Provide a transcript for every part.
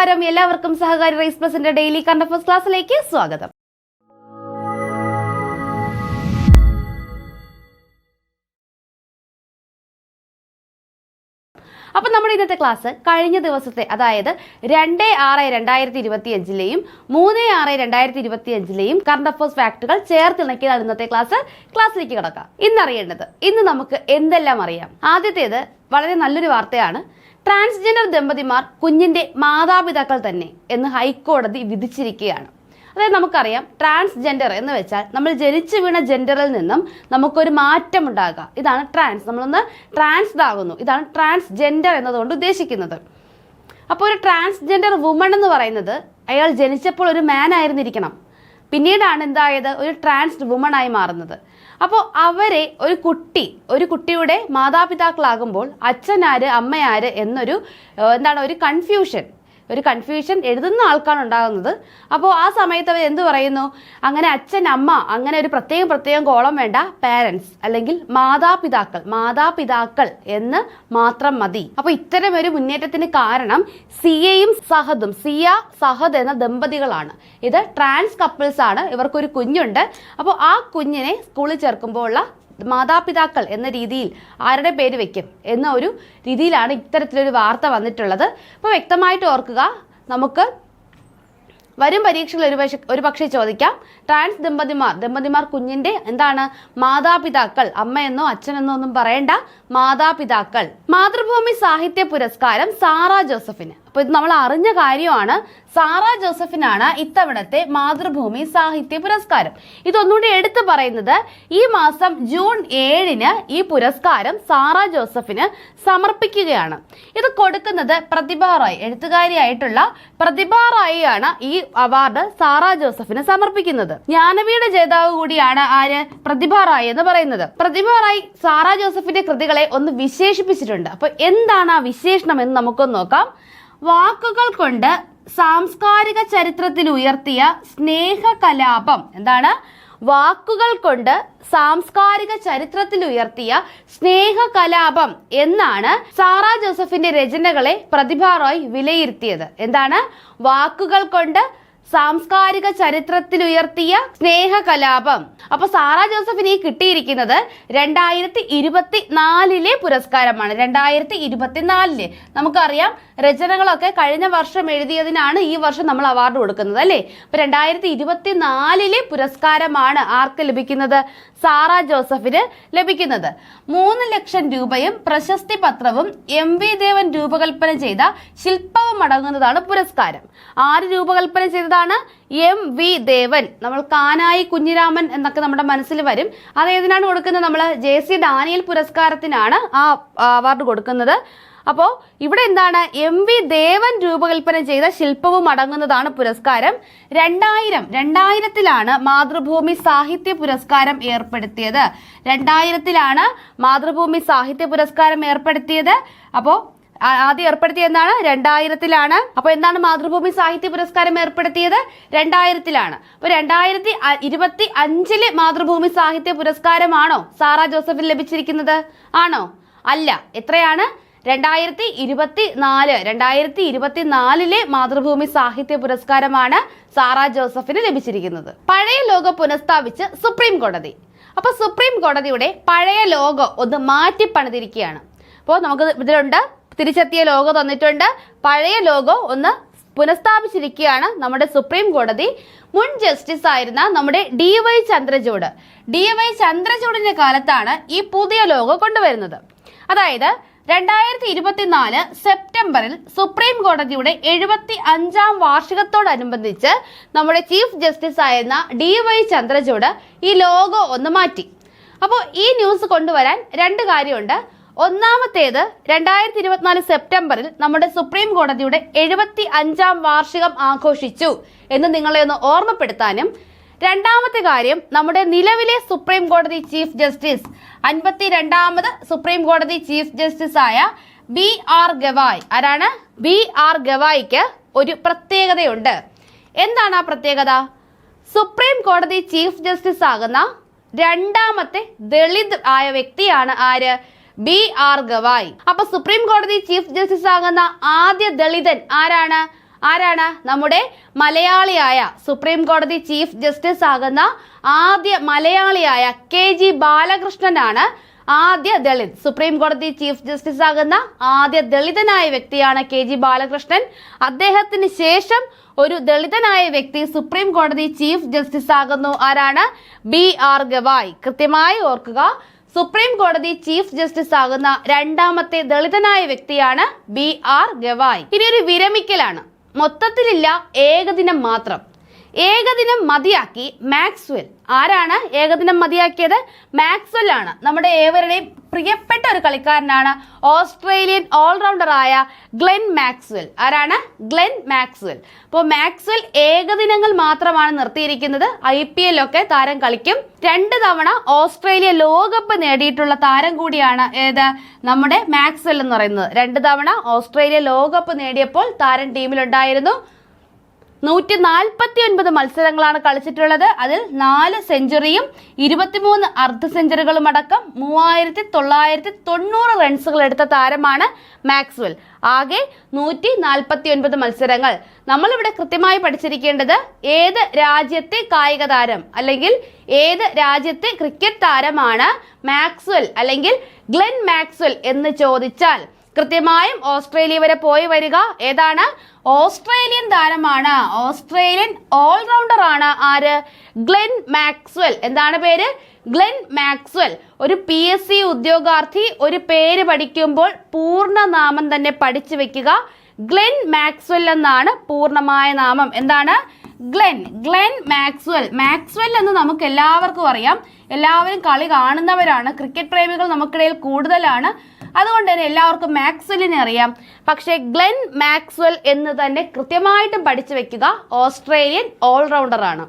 നമസ്കാരം. എല്ലാവർക്കും സഹകാരി റൈസ് പ്ലസിന്റെ ഡെയിലി കണ്ട ഫസ്റ്റ് ക്ലാസ്സിലേക്ക് സ്വാഗതം. അപ്പൊ നമ്മുടെ ഇന്നത്തെ ക്ലാസ് കഴിഞ്ഞ ദിവസത്തെ അതായത് രണ്ട് ആറ് രണ്ടായിരത്തി ഇരുപത്തി അഞ്ചിലെയും മൂന്ന് ആറ് രണ്ടായിരത്തി ഇരുപത്തി അഞ്ചിലെയും കറണ്ട് അഫേഴ്സ് ഫാക്ടുകൾ ചേർത്തിണക്കിയതാണ് ഇന്നത്തെ ക്ലാസ്. ക്ലാസ്സിലേക്ക് കിടക്കാം. ഇന്നറിയേണ്ടത് ഇന്ന് നമുക്ക് എന്തെല്ലാം അറിയാം? ആദ്യത്തേത് വളരെ നല്ലൊരു വാർത്തയാണ്. ട്രാൻസ്ജെൻഡർ ദമ്പതിമാർ കുഞ്ഞിന്റെ മാതാപിതാക്കൾ തന്നെ എന്ന് ഹൈക്കോടതി വിധിച്ചിരിക്കുകയാണ്. അതായത് നമുക്കറിയാം ട്രാൻസ്ജെൻഡർ എന്ന് വെച്ചാൽ നമ്മൾ ജനിച്ചു വീണ ജെൻഡറിൽ നിന്നും നമുക്കൊരു മാറ്റം ഉണ്ടാകുക ഇതാണ് ട്രാൻസ്. നമ്മളൊന്ന് ട്രാൻസ് ആകുന്നു ഇതാണ് ട്രാൻസ്ജെൻഡർ എന്നതുകൊണ്ട് ഉദ്ദേശിക്കുന്നത്. അപ്പോൾ ഒരു ട്രാൻസ്ജെൻഡർ വുമൺ എന്ന് പറയുന്നത് അയാൾ ജനിച്ചപ്പോൾ ഒരു മാൻ ആയിരുന്നിരിക്കണം. പിന്നീടാണ് എന്തായത്? ഒരു ട്രാൻസ് വുമൺ ആയി മാറുന്നത്. അപ്പോൾ അവരെ ഒരു കുട്ടി ഒരു കുട്ടിയുടെ മാതാപിതാക്കളാകുമ്പോൾ അച്ഛനാര് അമ്മയാര് എന്നൊരു എന്താണ് ഒരു കൺഫ്യൂഷൻ ഒരു കൺഫ്യൂഷൻ എഴുതുന്ന ആൾക്കാണ് ഉണ്ടാകുന്നത്. അപ്പോൾ ആ സമയത്ത് അവർ എന്ത് പറയുന്നു? അങ്ങനെ അച്ഛൻ അമ്മ അങ്ങനെ ഒരു പ്രത്യേകം പ്രത്യേകം കോളം വേണ്ട. പാരൻസ് അല്ലെങ്കിൽ മാതാപിതാക്കൾ മാതാപിതാക്കൾ എന്ന് മാത്രം മതി. അപ്പോൾ ഇത്തരം ഒരു മുന്നേറ്റത്തിന് കാരണം സിയയും സഹദും. സിയ സഹദ് എന്ന ദമ്പതികളാണ്. ഇത് ട്രാൻസ് കപ്പിൾസ് ആണ്. ഇവർക്കൊരു കുഞ്ഞുണ്ട്. അപ്പോൾ ആ കുഞ്ഞിനെ സ്കൂളിൽ ചേർക്കുമ്പോൾ ഉള്ള മാതാപിതാക്കൾ എന്ന രീതിയിൽ ആരുടെ പേര് വെക്കും എന്ന ഒരു രീതിയിലാണ് ഇത്തരത്തിലൊരു വാർത്ത വന്നിട്ടുള്ളത്. അപ്പോൾ വ്യക്തമായിട്ട് ഓർക്കുക നമുക്ക് വരും പരീക്ഷകൾ ഒരു പക്ഷേ ഒരു പക്ഷേ ചോദിക്കാം. ട്രാൻസ് ദമ്പതിമാർ ദമ്പതിമാർ കുഞ്ഞിന്റെ എന്താണ്? മാതാപിതാക്കൾ അമ്മയെന്നോ അച്ഛനെന്നോ ഒന്നും പറയണ്ട മാതാപിതാക്കൾ. മാതൃഭൂമി സാഹിത്യ പുരസ്കാരം സാറ ജോസഫിന്. അപ്പൊ ഇത് നമ്മൾ അറിഞ്ഞ കാര്യമാണ്. സാറ ജോസഫിനാണ് ഇത്തവണത്തെ മാതൃഭൂമി സാഹിത്യ പുരസ്കാരം. ഇതൊന്നുകൂടി എടുത്തു പറയുന്നത് ഈ മാസം ജൂൺ ഏഴിന് ഈ പുരസ്കാരം സാറ ജോസഫിന് സമർപ്പിക്കുകയാണ്. ഇത് കൊടുക്കുന്നത് പ്രതിഭ റായ് എഴുത്തുകാരിയായിട്ടുള്ള പ്രതിഭ റായിയാണ് ഈ അവാർഡ് സാറ ജോസഫിന് സമർപ്പിക്കുന്നത്. ജ്ഞാനവീട് ജേതാവ് കൂടിയാണ് ആര്? പ്രതിഭ റായ് എന്ന് പറയുന്നത്. പ്രതിഭ റായ് സാറ ജോസഫിന്റെ കൃതികളെ ഒന്ന് വിശേഷിപ്പിച്ചിട്ടുണ്ട്. അപ്പൊ എന്താണ് ആ വിശേഷണം എന്ന് നമുക്കൊന്ന് നോക്കാം. വാക്കുകൾ കൊണ്ട് സാംസ്കാരിക ചരിത്രത്തിൽ ഉയർത്തിയ സ്നേഹ കലാപം എന്താണ്? വാക്കുകൾ കൊണ്ട് സാംസ്കാരിക ചരിത്രത്തിൽ ഉയർത്തിയ സ്നേഹ കലാപം എന്നാണ് സാറ ജോസഫിന്റെ രചനകളെ പ്രതിഭ റോയ് വിലയിരുത്തിയത്. എന്താണ്? വാക്കുകൾ കൊണ്ട് സാംസ്കാരിക ചരിത്രത്തിൽ ഉയർത്തിയ സ്നേഹകലാപം. അപ്പൊ സാറ ജോസഫിന് ഈ കിട്ടിയിരിക്കുന്നത് രണ്ടായിരത്തി ഇരുപത്തിനാലിലെ പുരസ്കാരമാണ്. രണ്ടായിരത്തി ഇരുപത്തിനാലിലെ നമുക്കറിയാം രചനകളൊക്കെ കഴിഞ്ഞ വർഷം എഴുതിയതിനാണ് ഈ വർഷം നമ്മൾ അവാർഡ് കൊടുക്കുന്നത് അല്ലേ? അപ്പൊ രണ്ടായിരത്തി ഇരുപത്തിനാലിലെ പുരസ്കാരമാണ് ആർക്ക് ലഭിക്കുന്നത്? സാറ ജോസഫിന് ലഭിക്കുന്നത്. മൂന്ന് ലക്ഷം രൂപയും പ്രശസ്തി പത്രവും എം വി ദേവൻ രൂപകൽപ്പന ചെയ്ത ശില്പവും അടങ്ങുന്നതാണ് പുരസ്കാരം. ആര് രൂപകൽപ്പന ചെയ്തതാണ് എം വി ദേവൻ. നമ്മൾ കാനായി കുഞ്ഞിരാമൻ എന്നൊക്കെ നമ്മുടെ മനസ്സിൽ വരും. അത് ഏതിനാണ് കൊടുക്കുന്നത്? നമ്മൾ ജെ സി ഡാനിയൽ പുരസ്കാരത്തിനാണ് ആ അവാർഡ് കൊടുക്കുന്നത്. അപ്പോൾ ഇവിടെ എന്താണ്? എം വി ദേവൻ രൂപകൽപ്പന ചെയ്ത ശില്പവും അടങ്ങുന്നതാണ് പുരസ്കാരം. രണ്ടായിരം രണ്ടായിരത്തിലാണ് മാതൃഭൂമി സാഹിത്യ പുരസ്കാരം ഏർപ്പെടുത്തിയത്. രണ്ടായിരത്തിലാണ് മാതൃഭൂമി സാഹിത്യ പുരസ്കാരം ഏർപ്പെടുത്തിയത്. അപ്പോൾ ആദ്യം ഏർപ്പെടുത്തിയതെന്താണ് രണ്ടായിരത്തിലാണ്. അപ്പൊ എന്താണ് മാതൃഭൂമി സാഹിത്യ പുരസ്കാരം ഏർപ്പെടുത്തിയത്? രണ്ടായിരത്തിലാണ്. അപ്പൊ രണ്ടായിരത്തി ഇരുപത്തി അഞ്ചിൽ മാതൃഭൂമി സാഹിത്യ പുരസ്കാരമാണോ സാറ ജോസഫിന് ലഭിച്ചിരിക്കുന്നത്? ആണോ? അല്ല. എത്രയാണ്? രണ്ടായിരത്തി ഇരുപത്തി നാല് രണ്ടായിരത്തി ഇരുപത്തി നാലിലെ മാതൃഭൂമി സാഹിത്യ പുരസ്കാരമാണ് സാറ ജോസഫിന് ലഭിച്ചിരിക്കുന്നത്. പഴയ ലോഗോ പുനഃസ്ഥാപിച്ച് സുപ്രീം കോടതി. അപ്പൊ സുപ്രീം കോടതിയുടെ പഴയ ലോഗോ ഒന്ന് മാറ്റി പണിതിരിക്കുകയാണ് അപ്പോൾ നമുക്ക് ഇതിലുണ്ട് തിരിച്ചെത്തിയ ലോഗോ തന്നിട്ടുണ്ട്. പഴയ ലോഗോ ഒന്ന് പുനഃസ്ഥാപിച്ചിരിക്കുകയാണ് നമ്മുടെ സുപ്രീം കോടതി. മുൻ ജസ്റ്റിസ് ആയിരുന്ന നമ്മുടെ D Y Chandrachud. D Y ചന്ദ്രചൂഡിന്റെ കാലത്താണ് ഈ പുതിയ ലോഗോ കൊണ്ടുവരുന്നത്. അതായത് രണ്ടായിരത്തി ഇരുപത്തിനാല് സെപ്റ്റംബറിൽ സുപ്രീം കോടതിയുടെ എഴുപത്തി അഞ്ചാം വാർഷികത്തോടനുബന്ധിച്ച് നമ്മുടെ ചീഫ് ജസ്റ്റിസ് ആയിരുന്ന ഡി വൈ ചന്ദ്രചൂഡ് ഈ ലോഗോ ഒന്ന് മാറ്റി. അപ്പോൾ ഈ ന്യൂസ് കൊണ്ടുവരാൻ രണ്ട് കാര്യമുണ്ട്. ഒന്നാമത്തേത് രണ്ടായിരത്തി ഇരുപത്തിനാല് സെപ്റ്റംബറിൽ നമ്മുടെ സുപ്രീം കോടതിയുടെ എഴുപത്തി അഞ്ചാം വാർഷികം ആഘോഷിച്ചു എന്ന് നിങ്ങളെ ഒന്ന് ഓർമ്മപ്പെടുത്താനും രണ്ടാമത്തെ കാര്യം നമ്മുടെ നിലവിലെ സുപ്രീം കോടതി ചീഫ് ജസ്റ്റിസ് അൻപത്തി രണ്ടാമത് സുപ്രീം കോടതി ചീഫ് ജസ്റ്റിസ് ആയ ബി ആർ ഗവായ്. ആരാണ്? ബി ആർ ഗവായിക്ക് ഒരു പ്രത്യേകതയുണ്ട്. എന്താണ് ആ പ്രത്യേകത? സുപ്രീം കോടതി ചീഫ് ജസ്റ്റിസ് ആകുന്ന രണ്ടാമത്തെ ദളിത് ആയ വ്യക്തിയാണ് ആര്? B R Gavai. അപ്പൊ സുപ്രീം കോടതി ചീഫ് ജസ്റ്റിസ് ആകുന്ന ആദ്യ ദളിതൻ ആരാണ്? ആരാണ്? നമ്മുടെ മലയാളിയായ സുപ്രീം കോടതി ചീഫ് ജസ്റ്റിസ് ആകുന്ന ആദ്യ മലയാളിയായ കെ ജി ബാലകൃഷ്ണനാണ് ആദ്യ ദളിത്. സുപ്രീം കോടതി ചീഫ് ജസ്റ്റിസ് ആകുന്ന ആദ്യ ദളിതനായ വ്യക്തിയാണ് കെ ജി ബാലകൃഷ്ണൻ. അദ്ദേഹത്തിന് ശേഷം ഒരു ദളിതനായ വ്യക്തി സുപ്രീം കോടതി ചീഫ് ജസ്റ്റിസ് ആകുന്നു. ആരാണ്? B R Gavai. കൃത്യമായി ഓർക്കുക. സുപ്രീം കോടതി ചീഫ് ജസ്റ്റിസ് ആകുന്ന രണ്ടാമത്തെ ദളിതനായ വ്യക്തിയാണ് ബി ആർ ഗവായ്. ഇനി ഒരു വിരമിക്കലാണ്. മൊത്തത്തിലില്ല ഏകദിനം മാത്രം. ഏകദിനം മതിയാക്കി മാക്സ്വെൽ. ആരാണ് ഏകദിനം മതിയാക്കിയത്? മാക്സ്വെൽ ആണ് നമ്മുടെ ഏവരുടെയും പ്രിയപ്പെട്ട ഒരു കളിക്കാരനാണ് ഓസ്ട്രേലിയൻ ഓൾറൗണ്ടറായ ഗ്ലെൻ മാക്സ്വെൽ. ആരാണ്? Glenn Maxwell. അപ്പോൾ മാക്സ്വെൽ ഏകദിനങ്ങൾ മാത്രമാണ് നിർത്തിയിരിക്കുന്നത്. ഐ പി എൽ ഒക്കെ താരം കളിക്കും. രണ്ട് തവണ ഓസ്ട്രേലിയ ലോകകപ്പ് നേടിയിട്ടുള്ള താരം കൂടിയാണ് ഏത്? നമ്മുടെ മാക്സ്വെൽ എന്ന് പറയുന്നത്. രണ്ട് തവണ ഓസ്ട്രേലിയ ലോകകപ്പ് നേടിയപ്പോൾ താരം ടീമിലുണ്ടായിരുന്നു. നൂറ്റി നാൽപ്പത്തി ഒൻപത് മത്സരങ്ങളാണ് കളിച്ചിട്ടുള്ളത്. അതിൽ നാല് സെഞ്ചുറിയും ഇരുപത്തിമൂന്ന് അർദ്ധ സെഞ്ചുറികളും അടക്കം മൂവായിരത്തി തൊള്ളായിരത്തി തൊണ്ണൂറ് റൺസുകൾ എടുത്ത താരമാണ് മാക്സ്വെൽ. ആകെ നൂറ്റി നാൽപ്പത്തി ഒൻപത് മത്സരങ്ങൾ. നമ്മളിവിടെ കൃത്യമായി പഠിച്ചിരിക്കേണ്ടത് ഏത് രാജ്യത്തെ കായിക താരം അല്ലെങ്കിൽ ഏത് രാജ്യത്തെ ക്രിക്കറ്റ് താരമാണ് മാക്സ്വെൽ അല്ലെങ്കിൽ ഗ്ലെൻ മാക്സ്വെൽ എന്ന് ചോദിച്ചാൽ കൃത്യമായും ഓസ്ട്രേലിയ വരെ പോയി വരിക. ഏതാണ്? ഓസ്ട്രേലിയൻ താരമാണ്. ഓസ്ട്രേലിയൻ ഓൾറൗണ്ടർ ആണ് ആര്? Glenn Maxwell. എന്താണ് പേര്? Glenn Maxwell. ഒരു പി എസ് സി ഉദ്യോഗാർത്ഥി ഒരു പേര് പഠിക്കുമ്പോൾ പൂർണ നാമം തന്നെ പഠിച്ചു വെക്കുക. ഗ്ലെൻ മാക്സ്വെൽ എന്നാണ് പൂർണമായ നാമം. എന്താണ്? ഗ്ലെൻ. Glenn Maxwell. മാക്സ്വെൽ എന്ന് നമുക്ക് എല്ലാവർക്കും അറിയാം. എല്ലാവരും കളി കാണുന്നവരാണ്. ക്രിക്കറ്റ് പ്രേമികൾ നമുക്കിടയിൽ കൂടുതലാണ്. അതുകൊണ്ട് തന്നെ എല്ലാവർക്കും മാക്സ്വെല്ലിനെ അറിയാം. പക്ഷേ ഗ്ലെൻ മാക്സ്വെൽ എന്ന് തന്നെ കൃത്യമായിട്ടും പഠിച്ചു വെക്കുക ഓസ്ട്രേലിയൻ ഓൾറൗണ്ടർ ആണ്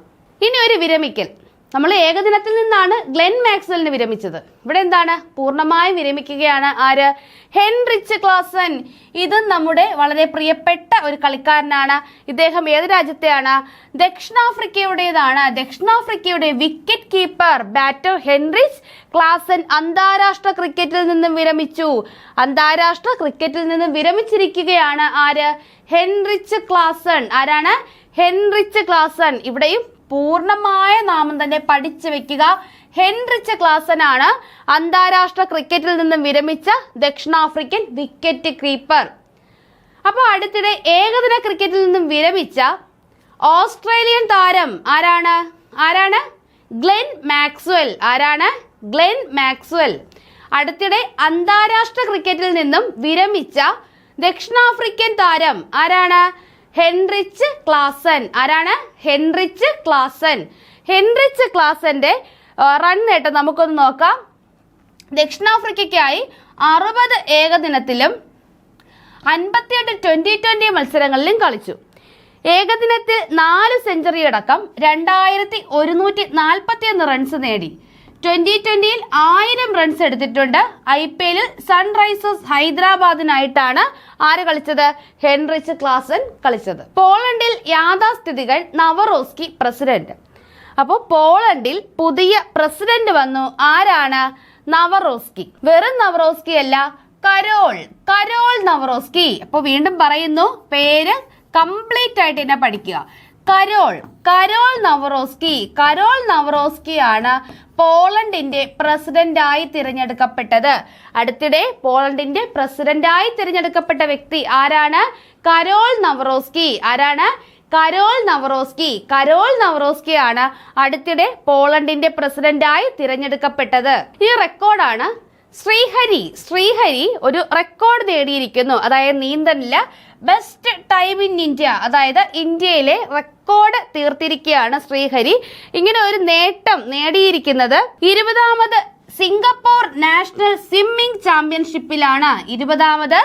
ഇനി ഒരു വിരമിക്കൽ. നമ്മൾ ഏകദിനത്തിൽ നിന്നാണ് ഗ്ലെൻ മാക്സ്വെലിന് വിരമിച്ചത്. ഇവിടെ എന്താണ്? പൂർണമായും വിരമിക്കുകയാണ് ആര്? Heinrich Klaasen. ഇത് നമ്മുടെ വളരെ പ്രിയപ്പെട്ട ഒരു കളിക്കാരനാണ്. ഇദ്ദേഹം ഏത് രാജ്യത്തെയാണ്? ദക്ഷിണാഫ്രിക്കയുടേതാണ്. ദക്ഷിണാഫ്രിക്കയുടെ wicket keeper batter Heinrich Klaasen അന്താരാഷ്ട്ര ക്രിക്കറ്റിൽ നിന്നും വിരമിച്ചു. അന്താരാഷ്ട്ര ക്രിക്കറ്റിൽ നിന്നും വിരമിച്ചിരിക്കുകയാണ് ആര്? ഹെൻറിച്ച് ക്ലാസൺ ആരാണ്? ഹെൻറിച്ച് ക്ലാസൺ ഇവിടെയും പൂർണമായ നാമം തന്നെ പഠിച്ചു വെക്കുക. ഹെൻറിച്ച് ക്ലാസനാണ് അന്താരാഷ്ട്ര ക്രിക്കറ്റിൽ നിന്നും വിരമിച്ച ദക്ഷിണാഫ്രിക്കൻ വിക്കറ്റ് കീപ്പർ. അപ്പോൾ അടുത്തിടെ ഏകദിന ക്രിക്കറ്റിൽ നിന്നും വിരമിച്ച ഓസ്ട്രേലിയൻ താരം ആരാണ്? ആരാണ്? Glenn Maxwell. ആരാണ്? Glenn Maxwell. അടുത്തിടെ അന്താരാഷ്ട്ര ക്രിക്കറ്റിൽ നിന്നും വിരമിച്ച ദക്ഷിണാഫ്രിക്കൻ താരം ആരാണ്? Heinrich Klaasen. ആരാണ്? Heinrich Klaasen. ഹെൻറിച്ച് ക്ലാസന്റെ റൺ നേട്ടം നമുക്കൊന്ന് നോക്കാം. ദക്ഷിണാഫ്രിക്കയ്ക്കായി അറുപത് ഏകദിനത്തിലും അൻപത്തിയെട്ട് ട്വന്റി ട്വന്റി മത്സരങ്ങളിലും കളിച്ചു. ഏകദിനത്തിൽ നാല് സെഞ്ചുറി അടക്കം രണ്ടായിരത്തി ഒരുന്നൂറ്റി നാൽപ്പത്തിയൊന്ന് റൺസ് നേടി. ട്വന്റി ട്വന്റിയിൽ ആയിരം റൺസ് എടുത്തിട്ടുണ്ട്. ഐ പി എല്ലിൽ സൺറൈസേഴ്സ് ഹൈദരാബാദിനായിട്ടാണ് ആര് കളിച്ചത്? ഹെൻറിച്ച് ക്ലാസൻ കളിച്ചത്. പോളണ്ടിൽ യാഥാസ്ഥിതികൾ നവറോസ്കി പ്രസിഡന്റ്. അപ്പോൾ പോളണ്ടിൽ പുതിയ പ്രസിഡന്റ് വന്നു. ആരാണ്? നവറോസ്കി. വെറും നവറോസ്കി അല്ല കരോൾ. Karol Navarosky. അപ്പോൾ വീണ്ടും പറയുന്നു പേര് കംപ്ലീറ്റ് ആയിട്ട് തന്നെ പഠിക്കുക. Karol Karol Nawrocki Karol Nawrocki ആണ് പോളണ്ടിന്റെ പ്രസിഡന്റായി തിരഞ്ഞെടുക്കപ്പെട്ടത്. അടുത്തിടെ പോളണ്ടിന്റെ പ്രസിഡന്റായി തിരഞ്ഞെടുക്കപ്പെട്ട വ്യക്തി ആരാണ്? Karol Nawrocki. ആരാണ്? Karol Nawrocki. കരോൾ നവറോസ്കി ആണ് അടുത്തിടെ പോളണ്ടിന്റെ പ്രസിഡന്റായി തിരഞ്ഞെടുക്കപ്പെട്ടത്. ഈ റെക്കോർഡാണ് ശ്രീഹരി ശ്രീഹരി ഒരു റെക്കോർഡ് നേടിയിരിക്കുന്നു. അതായത് നീന്തലിൽ ബെസ്റ്റ് ടൈം ഇൻ ഇന്ത്യ അതായത് ഇന്ത്യയിലെ റെക്കോർഡ് തീർത്തിരിക്കുകയാണ് ശ്രീഹരി. ഇങ്ങനെ ഒരു നേട്ടം നേടിയിരിക്കുന്നത് ഇരുപതാമത് സിംഗപ്പൂർ നാഷണൽ സ്വിമ്മിംഗ് ചാമ്പ്യൻഷിപ്പിലാണ്. ഇരുപതാമത്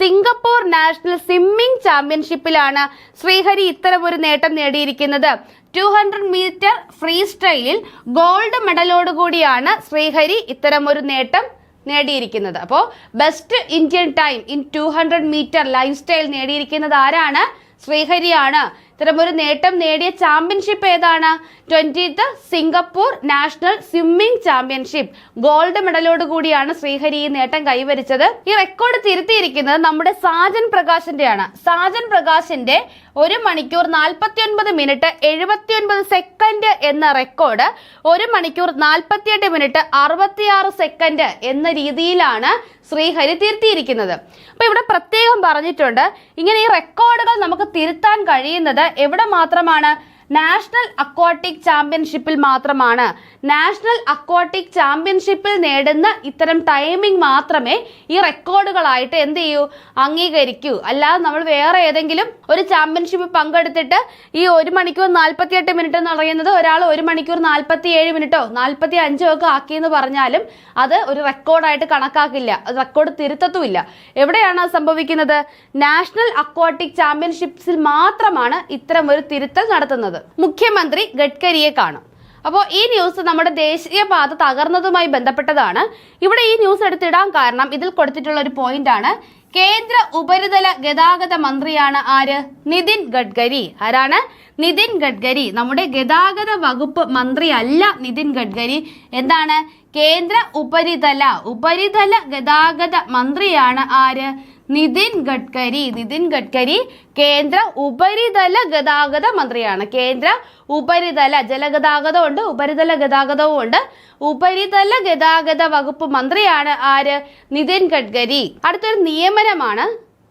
സിംഗപ്പൂർ നാഷണൽ സ്വിമ്മിംഗ് ചാമ്പ്യൻഷിപ്പിലാണ് ശ്രീഹരി ഇത്തരമൊരു നേട്ടം നേടിയിരിക്കുന്നത്. ടു ഹൺഡ്രഡ് മീറ്റർ ഫ്രീ സ്റ്റൈലിൽ ഗോൾഡ് മെഡലോടുകൂടിയാണ് ശ്രീഹരി ഇത്തരമൊരു നേട്ടം നേടിയിരിക്കുന്നത്. അപ്പോൾ best Indian time in two hundred metre life style നേടിയിരിക്കുന്നത് ആരാണ്? ശ്രീഹരിയാണ്. ഇത്തരമൊരു നേട്ടം നേടിയ ചാമ്പ്യൻഷിപ്പ് ഏതാണ്? Twentieth Singapore national swimming championship gold മെഡലോട് കൂടിയാണ് ശ്രീഹരി ഈ നേട്ടം കൈവരിച്ചത്. ഈ റെക്കോർഡ് തിരുത്തിയിരിക്കുന്നത് നമ്മുടെ സാജൻ പ്രകാശിന്റെയാണ്. സാജൻ പ്രകാശിന്റെ ഒരു മണിക്കൂർ നാൽപ്പത്തി ഒൻപത് മിനിറ്റ് എഴുപത്തി ഒൻപത് സെക്കൻഡ് എന്ന റെക്കോർഡ് ഒരു മണിക്കൂർ നാൽപ്പത്തിയെട്ട് മിനിറ്റ് അറുപത്തിയാറ് സെക്കൻഡ് എന്ന രീതിയിലാണ് ശ്രീഹരി തിരുത്തിയിരിക്കുന്നത്. അപ്പോൾ ഇവിടെ പ്രത്യേകം പറഞ്ഞിട്ടുണ്ട് ഇങ്ങനെ ഈ റെക്കോർഡുകൾ നമുക്ക് തിരുത്താൻ കഴിയുന്നത് എവിടെ മാത്രമാണ്? നാഷണൽ അക്വാട്ടിക് ചാമ്പ്യൻഷിപ്പിൽ മാത്രമാണ്. നാഷണൽ അക്വാട്ടിക് ചാമ്പ്യൻഷിപ്പിൽ നേടുന്ന ഇത്തരം ടൈമിംഗ് മാത്രമേ ഈ റെക്കോർഡുകളായിട്ട് എന്ത് ചെയ്യൂ? അംഗീകരിക്കൂ. അല്ലാതെ നമ്മൾ വേറെ ഏതെങ്കിലും ഒരു ചാമ്പ്യൻഷിപ്പ് പങ്കെടുത്തിട്ട് ഈ ഒരു മണിക്കൂർ നാൽപ്പത്തിയെട്ട് മിനിറ്റ് എന്ന് പറയുന്നത് ഒരാൾ ഒരു മണിക്കൂർ നാൽപ്പത്തി ഏഴ് മിനിറ്റോ നാൽപ്പത്തി അഞ്ചോ ഒക്കെ ആക്കി എന്ന് പറഞ്ഞാലും അത് ഒരു റെക്കോർഡായിട്ട് കണക്കാക്കില്ല. അത് റെക്കോർഡ് തിരുത്തത്തുമില്ല. എവിടെയാണ് സംഭവിക്കുന്നത്? നാഷണൽ അക്വാട്ടിക് ചാമ്പ്യൻഷിപ്സിൽ മാത്രമാണ് ഇത്തരം ഒരു തിരുത്തൽ നടത്തുന്നത്. മുഖ്യമന്ത്രി ഗഡ്കരിയെ കാണും. അപ്പോൾ ഈ ന്യൂസ് നമ്മുടെ ദേശീയ പാത തകർന്നതുമായി ബന്ധപ്പെട്ടതാണ്. ഇവിടെ ഈ ന്യൂസ് എടുത്തിടാൻ കാരണം ഇതിൽ കൊടുത്തിട്ടുള്ള ഒരു പോയിന്റ് ആണ്. കേന്ദ്ര ഉപരിതല ഗതാഗത മന്ത്രിയാണ് ആര്? നിതിൻ ഗഡ്കരി. ആരാണ്? നിതിൻ ഗഡ്കരി. നമ്മുടെ ഗതാഗത വകുപ്പ് മന്ത്രി അല്ല നിതിൻ ഗഡ്കരി. എന്താണ്? കേന്ദ്ര ഉപരിതല ഉപരിതല ഗതാഗത മന്ത്രിയാണ് ആര്? നിതിൻ ഗഡ്കരി നിതിൻ ഗഡ്കരി കേന്ദ്ര ഉപരിതല ഗതാഗത മന്ത്രിയാണ്. കേന്ദ്ര ഉപരിതല ജലഗതാഗതം ഉണ്ട് ഉപരിതല ഗതാഗതവും ഉണ്ട് ഉപരിതല ഗതാഗത വകുപ്പ് മന്ത്രിയാണ് ആര്? നിതിൻ ഗഡ്കരി. അടുത്തൊരു നിയമനമാണ്.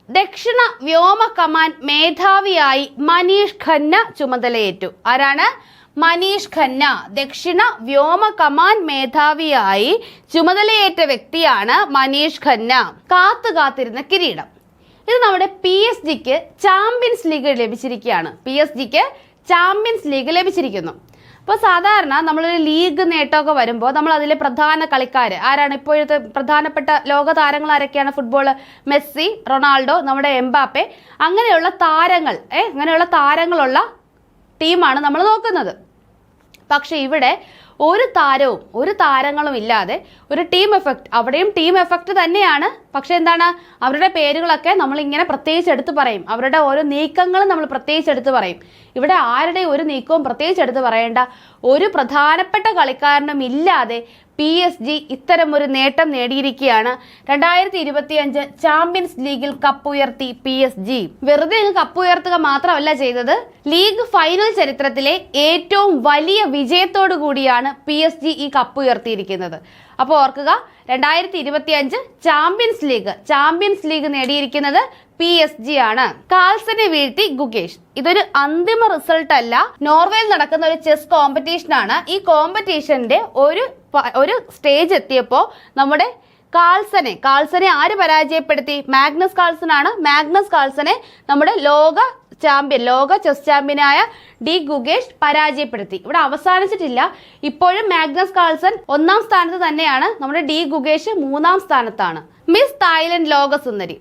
ദക്ഷിണ വ്യോമ കമാൻഡ് മേധാവിയായി മനീഷ് ഖന്ന ചുമതലയേറ്റു. ആരാണ്? മനീഷ് ഖന്ന ദക്ഷിണ വ്യോമ കമാൻഡ് മേധാവിയായി ചുമതലയേറ്റ വ്യക്തിയാണ് മനീഷ് ഖന്ന. കാത്തു കാത്തിരുന്ന കിരീടം. ഇത് നമ്മുടെ പി എസ് ജിക്ക് ചാമ്പ്യൻസ് ലീഗ് ലഭിച്ചിരിക്കുകയാണ്. പി എസ് ജിക്ക് ചാമ്പ്യൻസ് ലീഗ് ലഭിച്ചിരിക്കുന്നു. അപ്പോൾ സാധാരണ നമ്മളൊരു ലീഗ് നേട്ടമൊക്കെ വരുമ്പോൾ നമ്മൾ അതിലെ പ്രധാന കളിക്കാർ ആരാണ്? ഇപ്പോഴത്തെ പ്രധാനപ്പെട്ട ലോക താരങ്ങൾ ആരൊക്കെയാണ്? ഫുട്ബോൾ മെസ്സി റൊണാൾഡോ നമ്മുടെ എംബാപ്പെ. അങ്ങനെയുള്ള താരങ്ങൾ ഏ അങ്ങനെയുള്ള താരങ്ങളുള്ള ടീമാണ് നമ്മൾ നോക്കുന്നത്. പക്ഷെ ഇവിടെ ഒരു താരവും ഒരു താരങ്ങളും ഇല്ലാതെ ഒരു ടീം എഫക്റ്റ് അവിടെയും ടീം എഫക്റ്റ് തന്നെയാണ്. പക്ഷെ എന്താണ്? അവരുടെ പേരുകളൊക്കെ നമ്മൾ ഇങ്ങനെ പ്രത്യേകിച്ച് എടുത്ത് പറയും. അവരുടെ ഓരോ നീക്കങ്ങളും നമ്മൾ പ്രത്യേകിച്ച് എടുത്ത് പറയും. ഇവിടെ ആരുടെ ഒരു നീക്കവും പ്രത്യേകിച്ച് എടുത്ത് പറയേണ്ട ഒരു പ്രധാനപ്പെട്ട കളിക്കാരനും ഇല്ലാതെ പി എസ് ജി ഇത്തരം ഒരു നേട്ടം നേടിയിരിക്കുകയാണ്. രണ്ടായിരത്തി ഇരുപത്തി അഞ്ച് ചാമ്പ്യൻസ് ലീഗിൽ കപ്പുയർത്തി പി എസ് ജി. വെറുതെ കപ്പുയർത്തുക മാത്രമല്ല ചെയ്തത്. ലീഗ് ഫൈനൽ ചരിത്രത്തിലെ ഏറ്റവും വലിയ വിജയത്തോടു കൂടിയാണ് പി എസ് ജി ഈ കപ്പുയർത്തിയിരിക്കുന്നത്. അപ്പോൾ ഓർക്കുക രണ്ടായിരത്തി ഇരുപത്തി അഞ്ച് ചാമ്പ്യൻസ് ലീഗ് ചാമ്പ്യൻസ് ലീഗ് നേടിയിരിക്കുന്നത് പി എസ് ജി ആണ്. കാൽസനെ വീഴ്ത്തി ഗുകേഷ്. ഇതൊരു അന്തിമ റിസൾട്ട് അല്ല. നോർവേയിൽ നടക്കുന്ന ഒരു ചെസ് കോമ്പറ്റീഷൻ ആണ്. ഈ കോമ്പറ്റീഷന്റെ ഒരു ഒരു സ്റ്റേജ് എത്തിയപ്പോൾ നമ്മുടെ കാൾസനെ കാൾസനെ ആര് പരാജയപ്പെടുത്തി? മാഗ്നസ് കാൾസൺ ആണ്. മാഗ്നസ് കാൾസനെ നമ്മുടെ ലോക ചാമ്പ്യൻ ലോക ചെസ് ചാമ്പ്യനായ ഡി ഗുഗേഷ് പരാജയപ്പെടുത്തി. ഇവിടെ അവസാനിച്ചിട്ടില്ല. ഇപ്പോഴും മാഗ്നസ് കാൾസൺ ഒന്നാം സ്ഥാനത്ത് തന്നെയാണ്. നമ്മുടെ ഡി ഗുഗേഷ് മൂന്നാം സ്ഥാനത്താണ്. മിസ് തായ്ലൻഡ് ലോക സുന്ദരി.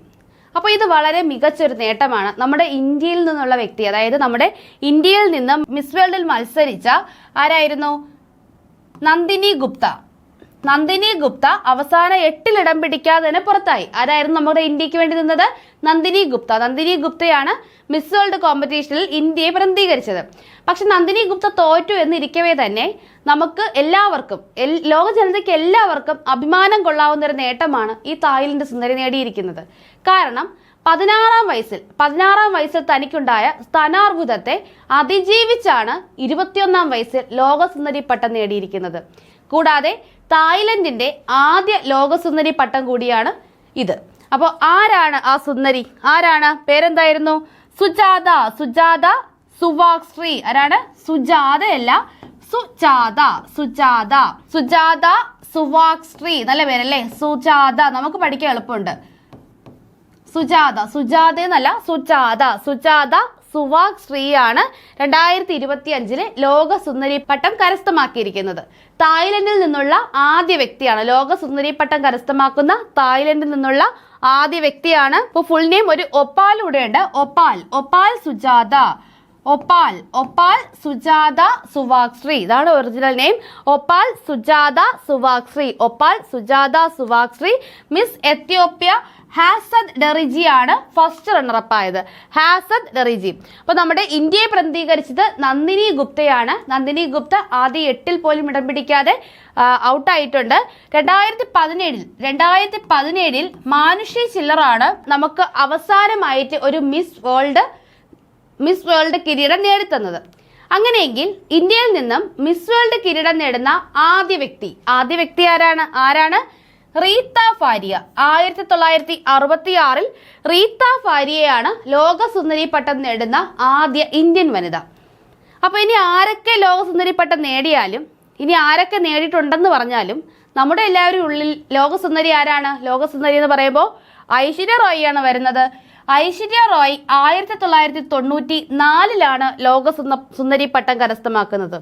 അപ്പോൾ ഇത് വളരെ മികച്ചൊരു നേട്ടമാണ്. നമ്മുടെ ഇന്ത്യയിൽ നിന്നുള്ള വ്യക്തി അതായത് നമ്മുടെ ഇന്ത്യയിൽ നിന്ന് മിസ് വേൾഡിൽ മത്സരിച്ച ആരായിരുന്നു? നന്ദിനി ഗുപ്ത. നന്ദിനി ഗുപ്ത അവസാന എട്ടിൽ ഇടം പിടിക്കാതെ തന്നെ പുറത്തായി. ആരായിരുന്നു നമ്മുടെ ഇന്ത്യയ്ക്ക് വേണ്ടി നിന്നത്? നന്ദിനി ഗുപ്ത. നന്ദിനി ഗുപ്തയാണ് മിസ് വേൾഡ് കോമ്പറ്റീഷനിൽ ഇന്ത്യയെ പ്രതിനിധീകരിച്ചത്. പക്ഷെ നന്ദിനി ഗുപ്ത തോറ്റു എന്നിരിക്കവേ തന്നെ നമുക്ക് എല്ലാവർക്കും ലോക ജനതയ്ക്ക് എല്ലാവർക്കും അഭിമാനം കൊള്ളാവുന്ന ഒരു നേട്ടമാണ് ഈ തായ്ലൻഡ് സുന്ദരി നേടിയിരിക്കുന്നത്. കാരണം പതിനാറാം വയസ്സിൽ പതിനാറാം വയസ്സിൽ തനിക്കുണ്ടായ സ്ഥാനാർബുദത്തെ അതിജീവിച്ചാണ് ഇരുപത്തിയൊന്നാം വയസ്സിൽ ലോകസുന്ദരി പട്ടം നേടിയിരിക്കുന്നത്. കൂടാതെ തായ്ലൻഡിന്റെ ആദ്യ ലോകസുന്ദരി പട്ടം കൂടിയാണ് ഇത്. അപ്പോൾ ആരാണ് ആ സുന്ദരി? ആരാണ്? പേരെന്തായിരുന്നു? സുജാത സുജാത സുവാക് ശ്രീ ആരാണ്? സുജാതയല്ല സുജാത സുജാത. സുജാത സുവാക് ശ്രീ നല്ല പേരല്ലേ? സുജാത. നമുക്ക് പഠിക്കാൻ എളുപ്പമുണ്ട്. സുജാത. സുജാത എന്നല്ല സുജാത. സുജാത സുവാഗ് ശ്രീയാണ് രണ്ടായിരത്തി ഇരുപത്തി അഞ്ചിലെ ലോക സുന്ദരി പട്ടം കരസ്ഥമാക്കിയിരിക്കുന്നത്. തായ്ലൻഡിൽ നിന്നുള്ള ആദ്യ വ്യക്തിയാണ്. ലോക സുന്ദരി പട്ടം കരസ്ഥമാക്കുന്ന തായ്ലൻഡിൽ നിന്നുള്ള ആദ്യ വ്യക്തിയാണ്. ഇപ്പൊ ഫുൾ നെയിം ഒരു ഒപ്പാൽ ഉണ്ട് ഒപ്പാൽ. ഒപ്പാൽ സുജാത. ഒപ്പാൽ. Opal Suchata Chuangsri. ഇതാണ് original name Opal Suchata Chuangsri. Opal Suchata Chuangsri. Miss Ethiopia Hasset Dereje ആണ് ഫസ്റ്റ് റണ്ണറപ്പ് ആയത്. ഹാസദ് ഡെറിജി. അപ്പോൾ നമ്മുടെ ഇന്ത്യയെ പ്രതിനിധീകരിച്ചത് നന്ദിനി ഗുപ്തയാണ്. നന്ദിനി ഗുപ്ത ആദ്യ എട്ടിൽ പോലും ഇടം പിടിക്കാതെ ഔട്ടായിട്ടുണ്ട്. രണ്ടായിരത്തി പതിനേഴിൽ രണ്ടായിരത്തി പതിനേഴിൽ മാനുഷി ചില്ലറാണ് നമുക്ക് അവസാനമായിട്ട് ഒരു മിസ് വേൾഡ് മിസ് വേൾഡ് കിരീടം നേടിത്തന്നത്. അങ്ങനെയെങ്കിൽ ഇന്ത്യയിൽ നിന്നും മിസ് വേൾഡ് കിരീടം നേടുന്ന ആദ്യ വ്യക്തി ആദ്യ വ്യക്തി ആരാണ്? ആരാണ്? റീത്ത ഫാരിയ. ആയിരത്തി തൊള്ളായിരത്തി അറുപത്തി ആറിൽ റീത്ത ഫാരിയയാണ് ലോകസുന്ദരി പട്ടം നേടുന്ന ആദ്യ ഇന്ത്യൻ വനിത. അപ്പോൾ ഇനി ആരൊക്കെ ലോകസുന്ദരി പട്ടം നേടിയാലും ഇനി ആരൊക്കെ നേടിയിട്ടുണ്ടെന്ന് പറഞ്ഞാലും നമ്മുടെ എല്ലാവരും ഉള്ളിൽ ലോകസുന്ദരി ആരാണ്? ലോകസുന്ദരി എന്ന് പറയുമ്പോൾ ഐശ്വര്യ റോയിയാണ് വരുന്നത്. ഐശ്വര്യ റോയ് ആയിരത്തി തൊള്ളായിരത്തി തൊണ്ണൂറ്റി നാലിലാണ് ലോക സുന്ദ- സുന്ദരി പട്ടം കരസ്ഥമാക്കുന്നത്.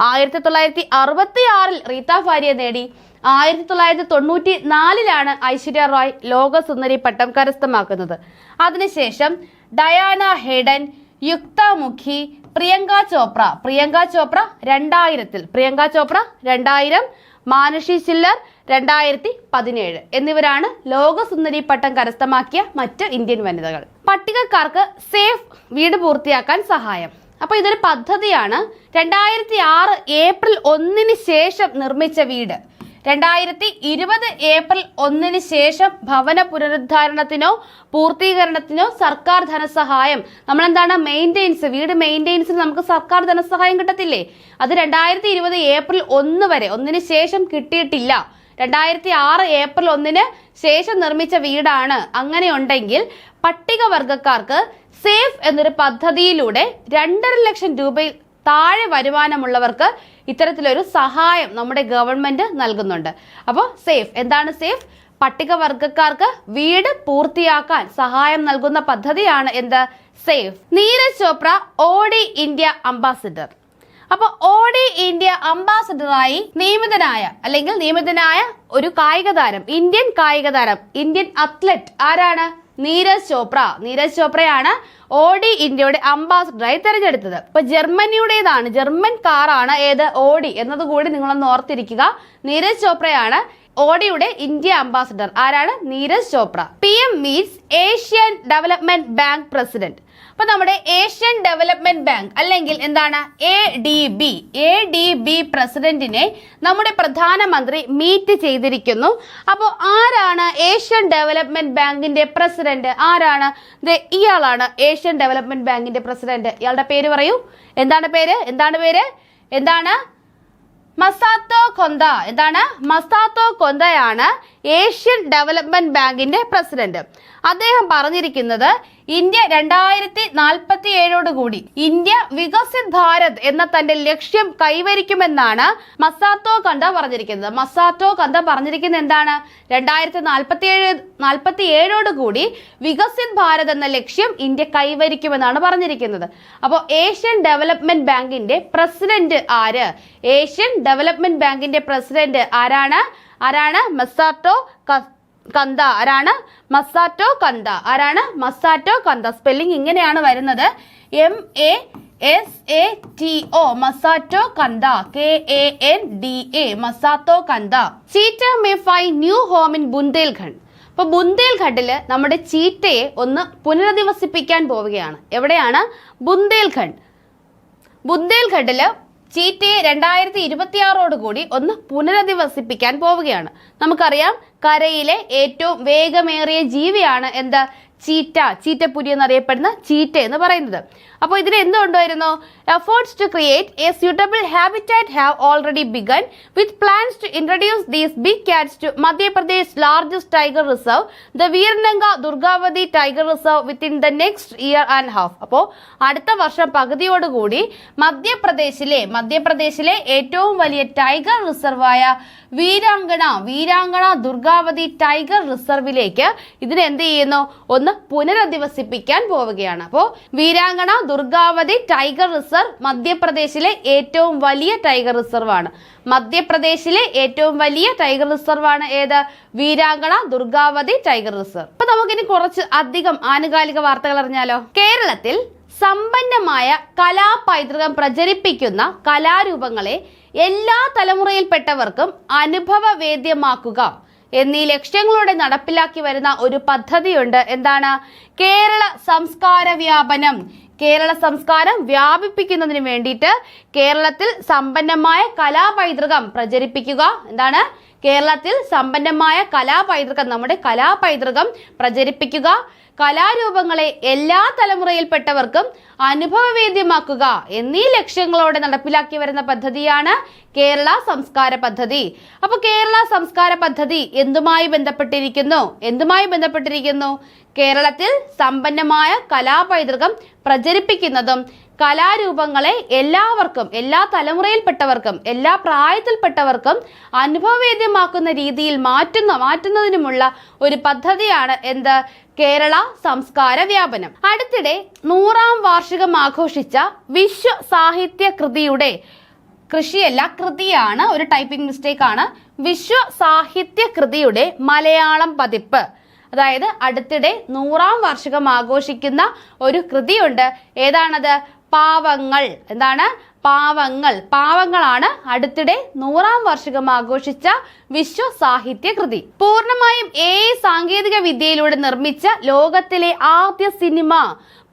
ആയിരത്തി തൊള്ളായിരത്തി അറുപത്തി ആറിൽ റീത്ത ഫാരിയ നേടി. ആയിരത്തി തൊള്ളായിരത്തി തൊണ്ണൂറ്റി നാലിലാണ് ഐശ്വര്യ റോയ് ലോക സുന്ദരി പട്ടം കരസ്ഥമാക്കുന്നത്. അതിനുശേഷം ഡയാന ഹെഡൻ യുക്ത മുഖി പ്രിയങ്ക ചോപ്ര. പ്രിയങ്ക ചോപ്ര രണ്ടായിരത്തിൽ. പ്രിയങ്ക ചോപ്ര രണ്ടായിരം. മാനുഷി ചില്ലർ രണ്ടായിരത്തി പതിനേഴ് എന്നിവരാണ് ലോകസുന്ദരി പട്ടം കരസ്ഥമാക്കിയ മറ്റ് ഇന്ത്യൻ വനിതകൾ. പട്ടികക്കാർക്ക് സേഫ് വീട് പൂർത്തിയാക്കാൻ സഹായം. അപ്പൊ ഇതൊരു പദ്ധതിയാണ്. രണ്ടായിരത്തി ആറ് ഏപ്രിൽ ഒന്നിന് ശേഷം നിർമ്മിച്ച വീട്. രണ്ടായിരത്തി ഇരുപത് ഏപ്രിൽ ഒന്നിന് ശേഷം ഭവന പുനരുദ്ധാരണത്തിനോ പൂർത്തീകരണത്തിനോ സർക്കാർ ധനസഹായം. നമ്മൾ എന്താണ് മെയിന്റെനൻസ് വീട് മെയിന്റെനൻസിന് നമുക്ക് സർക്കാർ ധനസഹായം കിട്ടത്തില്ലേ? അത് രണ്ടായിരത്തി ഇരുപത് ഏപ്രിൽ ഒന്ന് വരെ. ഒന്നിന് ശേഷം കിട്ടിയിട്ടില്ല. രണ്ടായിരത്തി ആറ് ഏപ്രിൽ ഒന്നിന് ശേഷം നിർമ്മിച്ച വീടാണ്. അങ്ങനെയുണ്ടെങ്കിൽ പട്ടികവർഗക്കാർക്ക് സേഫ് എന്നൊരു പദ്ധതിയിലൂടെ രണ്ടര ലക്ഷം രൂപയിൽ താഴെ വരുമാനമുള്ളവർക്ക് ഇത്തരത്തിലൊരു സഹായം നമ്മുടെ ഗവൺമെന്റ് നൽകുന്നുണ്ട്. അപ്പോൾ സേഫ്. എന്താണ് സേഫ്? പട്ടികവർഗക്കാർക്ക് വീട് പൂർത്തിയാക്കാൻ സഹായം നൽകുന്ന പദ്ധതിയാണ് എന്ത്? Safe. Neeraj Chopra Audi India ambassador. അപ്പൊ ഓഡി ഇന്ത്യ അംബാസഡറായി നിയമിതനായ അല്ലെങ്കിൽ നിയമിതനായ ഒരു കായിക താരം ഇന്ത്യൻ കായിക താരം ഇന്ത്യൻ അത്ലറ്റ് ആരാണ്? നീരജ് ചോപ്ര. നീരജ് ചോപ്രയാണ് ഓഡി ഇന്ത്യയുടെ അംബാസഡറായി തെരഞ്ഞെടുത്തത്. ഇപ്പൊ ജർമ്മനിയുടേതാണ് ജർമ്മൻ കാറാണ് ഏത്? ഓഡി എന്നതുകൂടി നിങ്ങളൊന്ന് ഓർത്തിരിക്കുക. നീരജ് ചോപ്രയാണ് ഓഡിയുടെ ഇന്ത്യ അംബാസഡർ. ആരാണ്? Neeraj Chopra. P M means Asian development bank president. അപ്പൊ നമ്മുടെ ഏഷ്യൻ ഡെവലപ്മെന്റ് ബാങ്ക് അല്ലെങ്കിൽ എന്താണ് A D B A D B പ്രസിഡന്റിനെ നമ്മുടെ പ്രധാനമന്ത്രി മീറ്റ് ചെയ്തിരിക്കുന്നു. അപ്പോൾ ആരാണ് ഏഷ്യൻ ഡെവലപ്മെന്റ് ബാങ്കിന്റെ പ്രസിഡന്റ്? ആരാണ്? ഇയാളാണ് ഏഷ്യൻ ഡെവലപ്മെന്റ് ബാങ്കിന്റെ പ്രസിഡന്റ്. ഇയാളുടെ പേര് പറയൂ. എന്താണ് പേര്? എന്താണ് പേര്? എന്താണ്? മസാത്തോ കൊന്ത. എന്താണ്? മസാത്തോ കൊന്തയാണ് ഏഷ്യൻ ഡെവലപ്മെന്റ് ബാങ്കിന്റെ പ്രസിഡന്റ്. അദ്ദേഹം പറഞ്ഞിരിക്കുന്നത് ഇന്ത്യ രണ്ടായിരത്തി നാൽപ്പത്തി ഏഴോട് കൂടി ഇന്ത്യ വികസിത് ഭാരത് എന്ന തന്റെ ലക്ഷ്യം കൈവരിക്കുമെന്നാണ് മസാത്തോ കന്ത പറഞ്ഞിരിക്കുന്നത്. മസാത്തോ കന്ത പറഞ്ഞിരിക്കുന്നത് എന്താണ്? രണ്ടായിരത്തി നാൽപ്പത്തി ഏഴ് നാൽപ്പത്തി ഏഴോട് കൂടി വികസിത് ഭാരത് എന്ന ലക്ഷ്യം ഇന്ത്യ കൈവരിക്കുമെന്നാണ് പറഞ്ഞിരിക്കുന്നത്. അപ്പോൾ ഏഷ്യൻ ഡെവലപ്മെന്റ് ബാങ്കിന്റെ പ്രസിഡന്റ് ആര്? ഏഷ്യൻ ഡെവലപ്മെന്റ് ബാങ്കിന്റെ പ്രസിഡന്റ് ആരാണ്? ആരാണ്? മസാത്തോ കന്ത ആരാണ്? Masato Kanta. ആരാണ്? Masato Kanta. സ്പെല്ലിംഗ് ഇങ്ങനെയാണ് വരുന്നത്. M A S A T O Masato Kanda. K A N D A Masato Kanda. Cheetah may phi new home in Bundelkhand. അപ്പൊ ബുന്ദേൽഖണ്ഡിൽ നമ്മുടെ ചീറ്റയെ ഒന്ന് പുനരധിവസിപ്പിക്കാൻ പോവുകയാണ്. എവിടെയാണ്? ബുന്ദേൽഖണ്ഡ്. ബുന്ദേൽഖണ്ഡിൽ ചീറ്റയെ രണ്ടായിരത്തി ഇരുപത്തിയാറോട് കൂടി ഒന്ന് പുനരധിവസിപ്പിക്കാൻ പോവുകയാണ്. നമുക്കറിയാം കരയിലെ ഏറ്റവും വേഗമേറിയ ജീവിയാണ് എന്താ? ചീറ്റ ചീറ്റപ്പുരി എന്നറിയപ്പെടുന്ന ചീറ്റ എന്ന് പറയുന്നത്. അപ്പോൾ ഇതിന് എന്തുകൊണ്ടായിരുന്നു efforts to create a suitable habitat have already begun with plans to introduce these big cats to Madhya Pradesh largest tiger reserve the Veerangana Durgavati tiger reserve within the next year and half അപ്പോൾ അടുത്ത വർഷം പകുതിയോടുകൂടി മധ്യപ്രദേശിലെ മധ്യപ്രദേശിലെ ഏറ്റവും വലിയ tiger റിസർവായ Veerangana Veerangana Durgavati tiger റിസർവിലേക്ക് ഇതിനെന്ത് ചെയ്യുന്നു? ഒന്ന് പുനരധിവസിപ്പിക്കാൻ പോവുകയാണ്. അപ്പോൾ വീരാങ്കണ ദുർഗാവതി ടൈഗർ റിസർവ് മധ്യപ്രദേശിലെ ഏറ്റവും വലിയ ടൈഗർ റിസർവ് ആണ് മധ്യപ്രദേശിലെ ഏറ്റവും വലിയ ടൈഗർ റിസർവ് ആണ് ഏത്? Veerangana Durgavati tiger reserve. അപ്പൊ നമുക്കിനി കുറച്ച് അധികം ആനുകാലിക വാർത്തകൾ അറിഞ്ഞാലോ? കേരളത്തിൽ സമ്പന്നമായ കലാപൈതൃകം പ്രചരിപ്പിക്കുന്ന കലാരൂപങ്ങളെ എല്ലാ തലമുറയിൽപ്പെട്ടവർക്കും അനുഭവവേദ്യമാക്കുക. എന്നീ ലക്ഷ്യങ്ങളോടെ നടപ്പിലാക്കി വരുന്ന ഒരു പദ്ധതിയുണ്ട്. എന്താണ്? കേരള സംസ്കാര വ്യാപനം. കേരള സംസ്കാരം വ്യാപിപ്പിക്കുന്നതിന് വേണ്ടിയിട്ട് കേരളത്തിൽ സമ്പന്നമായ കലാപൈതൃകം പ്രചരിപ്പിക്കുക. എന്താണ്? കേരളത്തിൽ സമ്പന്നമായ കലാപൈതൃകം നമ്മുടെ കലാപൈതൃകം പ്രചരിപ്പിക്കുക. കലാരൂപങ്ങളെ എല്ലാ തലമുറയിൽപ്പെട്ടവർക്കും അനുഭവവേദ്യമാക്കുക എന്നീ ലക്ഷ്യങ്ങളോടെ നടപ്പിലാക്കി വരുന്ന പദ്ധതിയാണ് കേരള സംസ്കാര പദ്ധതി. അപ്പോൾ കേരള സംസ്കാര പദ്ധതി എന്തുമായി ബന്ധപ്പെട്ടിരിക്കുന്നു? എന്തുമായി ബന്ധപ്പെട്ടിരിക്കുന്നു? കേരളത്തിൽ സമ്പന്നമായ കലാപൈതൃകം പ്രചരിപ്പിക്കുന്നതും കലാരൂപങ്ങളെ എല്ലാവർക്കും എല്ലാ തലമുറയിൽപ്പെട്ടവർക്കും എല്ലാ പ്രായത്തിൽപ്പെട്ടവർക്കും അനുഭവവേദ്യമാക്കുന്ന രീതിയിൽ മാറ്റുന്ന മാറ്റുന്നതിനുമുള്ള ഒരു പദ്ധതിയാണ് എന്ത്? കേരള സംസ്കാര വ്യാപനം. അടുത്തിടെ നൂറാം വാർഷികം ആഘോഷിച്ച വിശ്വ സാഹിത്യ കൃതിയുടെ കൃഷിയല്ല കൃതിയാണ് ഒരു ടൈപ്പിംഗ് മിസ്റ്റേക്ക് ആണ്. വിശ്വ സാഹിത്യ കൃതിയുടെ മലയാളം പതിപ്പ്. അതായത് അടുത്തിടെ നൂറാം വാർഷികം ആഘോഷിക്കുന്ന ഒരു കൃതിയുണ്ട്. ഏതാണത്? പാവങ്ങൾ. എന്താണ്? പാവങ്ങൾ. പാവങ്ങളാണ് അടുത്തിടെ നൂറാം വാർഷികം ആഘോഷിച്ച വിശ്വ സാഹിത്യ കൃതി. പൂർണമായും എ സാങ്കേതിക വിദ്യയിലൂടെ നിർമ്മിച്ച ലോകത്തിലെ ആദ്യ സിനിമ.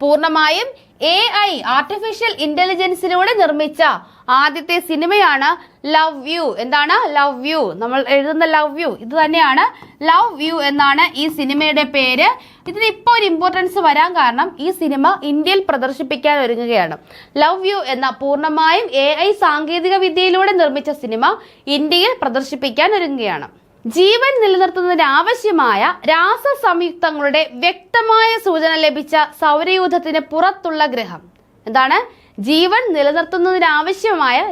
പൂർണമായും എ ഐ ആർട്ടിഫിഷ്യൽ ഇന്റലിജൻസിലൂടെ നിർമ്മിച്ച ആദ്യത്തെ സിനിമയാണ് ലവ് യു. എന്താണ്? Love you. നമ്മൾ എഴുതുന്ന ലവ് യു. ഇത് തന്നെയാണ് ലവ് യു എന്നാണ് ഈ സിനിമയുടെ പേര്. ഇതിന് ഇപ്പോൾ ഒരു ഇമ്പോർട്ടൻസ് വരാൻ കാരണം ഈ സിനിമ ഇന്ത്യയിൽ പ്രദർശിപ്പിക്കാൻ ഒരുങ്ങുകയാണ്. ലവ് യു എന്ന പൂർണമായും എ ഐ സാങ്കേതിക വിദ്യയിലൂടെ നിർമ്മിച്ച സിനിമ ഇന്ത്യയിൽ പ്രദർശിപ്പിക്കാൻ ഒരുങ്ങുകയാണ്. ജീവൻ നിലനിർത്തുന്നതിന് ആവശ്യമായ രാസ സംയുക്തങ്ങളുടെ വ്യക്തമായ സൂചന ലഭിച്ച സൗരയൂഥത്തിന് പുറത്തുള്ള ഗ്രഹം. എന്താണ്? ജീവൻ നിലനിർത്തുന്നതിനാവശ്യമായ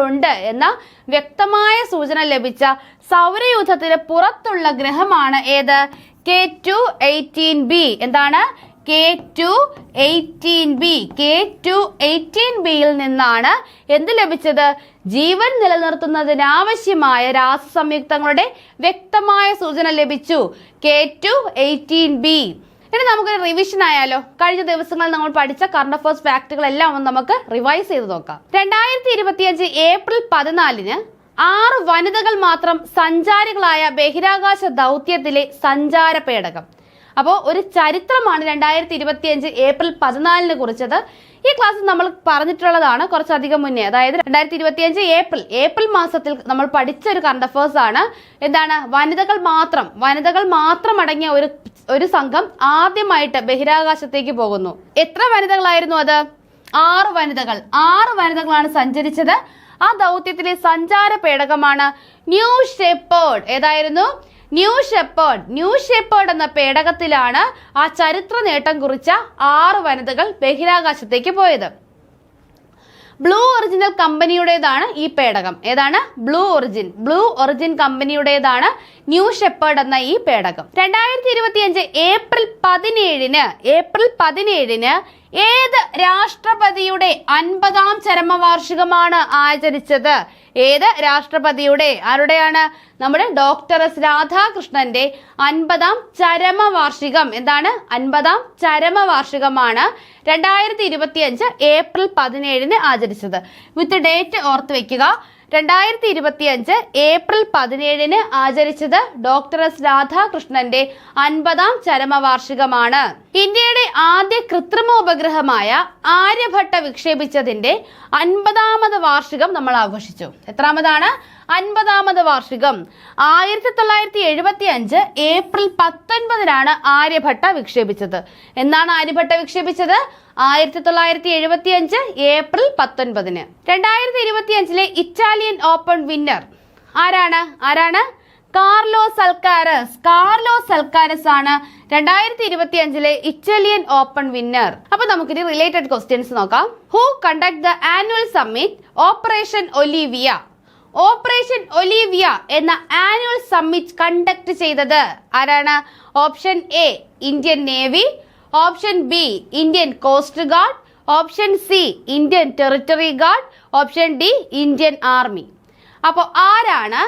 ഉണ്ട് എന്ന വ്യക്തമായ സൂചന ലഭിച്ച സൗരയൂഥത്തിന് പുറത്തുള്ള ഗ്രഹമാണ് ഏത്? കെ ടു എയ്റ്റീൻ ബി എന്താണ്? K two eighteen B K two eighteen ബിയിൽ നിന്നാണ് എന്ത് ലഭിച്ചത്? ജീവൻ നിലനിർത്തുന്നതിനാവശ്യമായ രാസസംയുക്തങ്ങളുടെ വ്യക്തമായ സൂചന ലഭിച്ചു. കെ ടു എയ്റ്റീൻ ബി ഇനി നമുക്കൊരു റിവിഷൻ ആയാലോ? കഴിഞ്ഞ ദിവസങ്ങളിൽ നമ്മൾ പഠിച്ച കറണ്ട് അഫേഴ്സ് ഫാക്ടുകളെല്ലാം ഒന്ന് നമുക്ക് റിവൈസ് ചെയ്ത് നോക്കാം. രണ്ടായിരത്തി ഇരുപത്തിയഞ്ച് ഏപ്രിൽ പതിനാലിന് ആറ് വനിതകൾ മാത്രം സഞ്ചാരികളായ ബഹിരാകാശ ദൗത്യത്തിലെ സഞ്ചാര പേടകം. അപ്പോൾ ഒരു ചരിത്രമാണ് രണ്ടായിരത്തി ഇരുപത്തിയഞ്ച് ഏപ്രിൽ പതിനാലിന് കുറിച്ചത്. ഈ ക്ലാസ് നമ്മൾ പറഞ്ഞിട്ടുള്ളതാണ് കുറച്ചധികം മുന്നേ. അതായത് രണ്ടായിരത്തി ഇരുപത്തിയഞ്ച് ഏപ്രിൽ ഏപ്രിൽ മാസത്തിൽ നമ്മൾ പഠിച്ച ഒരു കറണ്ട് അഫേഴ്സ് ആണ്. എന്താണ്? വനിതകൾ മാത്രം വനിതകൾ മാത്രം അടങ്ങിയ ഒരു ഒരു സംഘം ആദ്യമായിട്ട് ബഹിരാകാശത്തേക്ക് പോകുന്നു. എത്ര വനിതകളായിരുന്നു അത്? ആറ് വനിതകൾ. ആറ് വനിതകളാണ് സഞ്ചരിച്ചത്. ആ ദൗത്യത്തിലെ സഞ്ചാര പേടകമാണ് ന്യൂ ഷെപ്പേർഡ്. ഏതായിരുന്നു? New Shepard. ന്യൂ ഷെപ്പേർഡ് എന്ന പേടകത്തിലാണ് ആ ചരിത്ര നേട്ടം കുറിച്ച ആറ് വനിതകൾ ബഹിരാകാശത്തേക്ക് പോയത്. ബ്ലൂ ഒറിജിനൽ കമ്പനിയുടേതാണ് ഈ പേടകം. ഏതാണ്? ബ്ലൂ ഒറിജിൻ ബ്ലൂ ഒറിജിൻ കമ്പനിയുടേതാണ് ന്യൂ ഷെപ്പേർഡ് എന്ന ഈ പേടകം. രണ്ടായിരത്തി ഇരുപത്തിയഞ്ച് ഏപ്രിൽ പതിനേഴിന് ഏപ്രിൽ പതിനേഴിന് ഏത് രാഷ്ട്രപതിയുടെ അൻപതാം ചരമവാർഷികമാണ് ആചരിച്ചത്? ഏത് രാഷ്ട്രപതിയുടെ? ആരുടെയാണ്? നമ്മുടെ ഡോക്ടർ എസ് രാധാകൃഷ്ണന്റെ അൻപതാം ചരമവാർഷികം. എന്താണ്? അൻപതാം ചരമവാർഷികമാണ് രണ്ടായിരത്തി ഇരുപത്തിയഞ്ച് ഏപ്രിൽ പതിനേഴിന് ആചരിച്ചത്. വിത്ത് ഡേറ്റ് ഓർത്ത് വെക്കുക. രണ്ടായിരത്തി ഇരുപത്തിയഞ്ച് ഏപ്രിൽ പതിനേഴിന് ആചരിച്ചത് ഡോക്ടർ എസ് രാധാകൃഷ്ണന്റെ അൻപതാം ചരമവാർഷികമാണ്. ഇന്ത്യയുടെ ആദ്യ കൃത്രിമ ഉപഗ്രഹമായ ആര്യഭട്ട വിക്ഷേപിച്ചതിന്റെ അൻപതാമത് വാർഷികം നമ്മൾ ആഘോഷിച്ചു. എത്രാമതാണ്? അൻപതാമത് വാർഷികം. ആയിരത്തി തൊള്ളായിരത്തി എഴുപത്തി അഞ്ച് ഏപ്രിൽ പത്തൊൻപതിനാണ് ആര്യഭട്ട വിക്ഷേപിച്ചത്. എന്നാണ് ആര്യഭട്ട വിക്ഷേപിച്ചത്? ആയിരത്തി തൊള്ളായിരത്തി എഴുപത്തി അഞ്ച് ഏപ്രിൽ പത്തൊൻപതിന്. രണ്ടായിരത്തി ഇരുപത്തി അഞ്ചിലെ ഇറ്റാലിയൻ ഓപ്പൺ വിന്നർ ആരാണ്? ആരാണ്? കാർലോ സൽക്കാരസ് കാർലോ സൽക്കാരസ് ആണ് രണ്ടായിരത്തി ഇരുപത്തി അഞ്ചിലെ ഇറ്റാലിയൻ ഓപ്പൺ വിന്നർ. അപ്പൊ നമുക്കിനി റിലേറ്റഡ് ക്വസ്റ്റ്യൻസ് നോക്കാം. Who conduct the annual summit operation Olivia operation Olivia എന്ന ആനുവൽ സമ്മിറ്റ് കണ്ടക്ട് ചെയ്തത്. ആരാണ്? Option A Indian navy. Option B Indian coast guard. Option C Indian territory guard. Option D Indian army. അപ്പോൾ ആരാണ്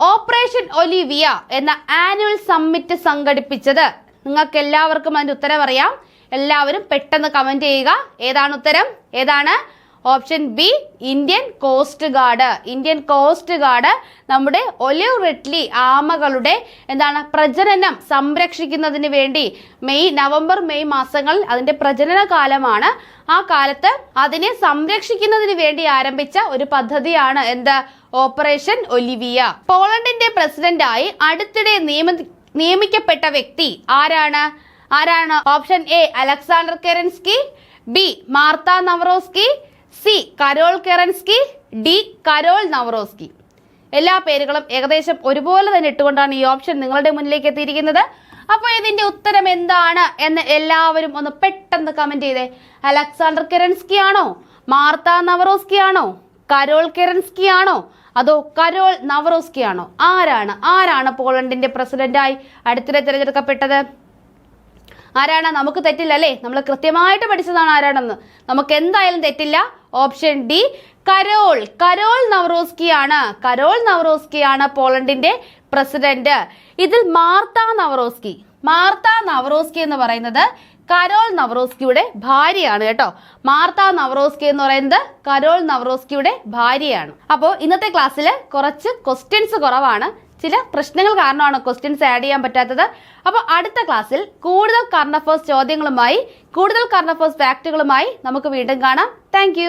operation Olivia എന്ന annual summit സംഘടിപ്പിച്ചത്? നിങ്ങൾക്ക് എല്ലാവർക്കും അതിന്റെ ഉത്തരം അറിയാം. എല്ലാവരും പെട്ടെന്ന് കമന്റ് ചെയ്യുക. ഏതാണ് ഉത്തരം? ഏതാണ്? Option B Indian coast guard. Indian coast guard നമ്മുടെ ഒലിവ് റിട്ലി ആമകളുടെ എന്താണ് പ്രജനനം സംരക്ഷിക്കുന്നതിന് വേണ്ടി മെയ് നവംബർ മെയ് മാസങ്ങളിൽ അതിന്റെ പ്രജനന കാലമാണ്. ആ കാലത്ത് അതിനെ സംരക്ഷിക്കുന്നതിന് വേണ്ടി ആരംഭിച്ച ഒരു പദ്ധതിയാണ് എന്ത്? Operation Olivia. പോളണ്ടിന്റെ പ്രസിഡന്റായി അടുത്തിടെ നിയമ നിയമിക്കപ്പെട്ട വ്യക്തി ആരാണ്? ആരാണ്? Option A Alexander Kerensky B Martha Nawrocki C Karol Kerensky D Karol Nawrocki. എല്ലാ പേരുകളും ഏകദേശം ഒരുപോലെ തന്നെ ഇട്ടുകൊണ്ടാണ് ഈ ഓപ്ഷൻ നിങ്ങളുടെ മുന്നിലേക്ക് എത്തിയിരിക്കുന്നത്. അപ്പോൾ ഇതിന്റെ ഉത്തരം എന്താണ് എന്ന് എല്ലാവരും ഒന്ന് പെട്ടെന്ന് കമന്റ് ചെയ്തേ. അലക്സാണ്ടർ കെറൻസ്കി ആണോ? മാർത്ത നവറോസ്കി ആണോ? കരോൾ കെറൻസ്കി ആണോ? അതോ കരോൾ നവറോസ്കി ആണോ? ആരാണ്? ആരാണ് പോളണ്ടിന്റെ പ്രസിഡന്റായി അടുത്തിടെ തിരഞ്ഞെടുക്കപ്പെട്ടത്? ആരാണ്? നമുക്ക് തെറ്റില്ല അല്ലേ നമ്മൾ കൃത്യമായിട്ട് പഠിച്ചതാണ് ആരാണെന്ന്. നമുക്ക് എന്തായാലും തെറ്റില്ല. Option D Karol. Karol Nawrocki ആണ് കരോൾ നവറോസ്കി ആണ് പോളണ്ടിന്റെ പ്രസിഡന്റ്. ഇതിൽ മാർത്ത നവറോസ്കി. മാർത്ത നവറോസ്കി എന്ന് പറയുന്നത് കരോൾ നവറോസ്കിയുടെ ഭാര്യയാണ് കേട്ടോ. മാർത്ത നവറോസ്കി എന്ന് പറയുന്നത് കരോൾ നവറോസ്കിയുടെ ഭാര്യയാണ്. അപ്പോൾ ഇന്നത്തെ ക്ലാസ്സിൽ കുറച്ച് ക്വസ്റ്റ്യൻസ് കുറവാണ്. ചില പ്രശ്നങ്ങൾ കാരണമാണ് ക്വസ്റ്റ്യൻസ് ആഡ് ചെയ്യാൻ പറ്റാത്തത്. അപ്പോൾ അടുത്ത ക്ലാസ്സിൽ കൂടുതൽ കറണ്ട് അഫേഴ്സ് ചോദ്യങ്ങളുമായി കൂടുതൽ കറണ്ട് അഫേഴ്സ് ഫാക്റ്റുകളുമായി നമുക്ക് വീണ്ടും കാണാം. താങ്ക്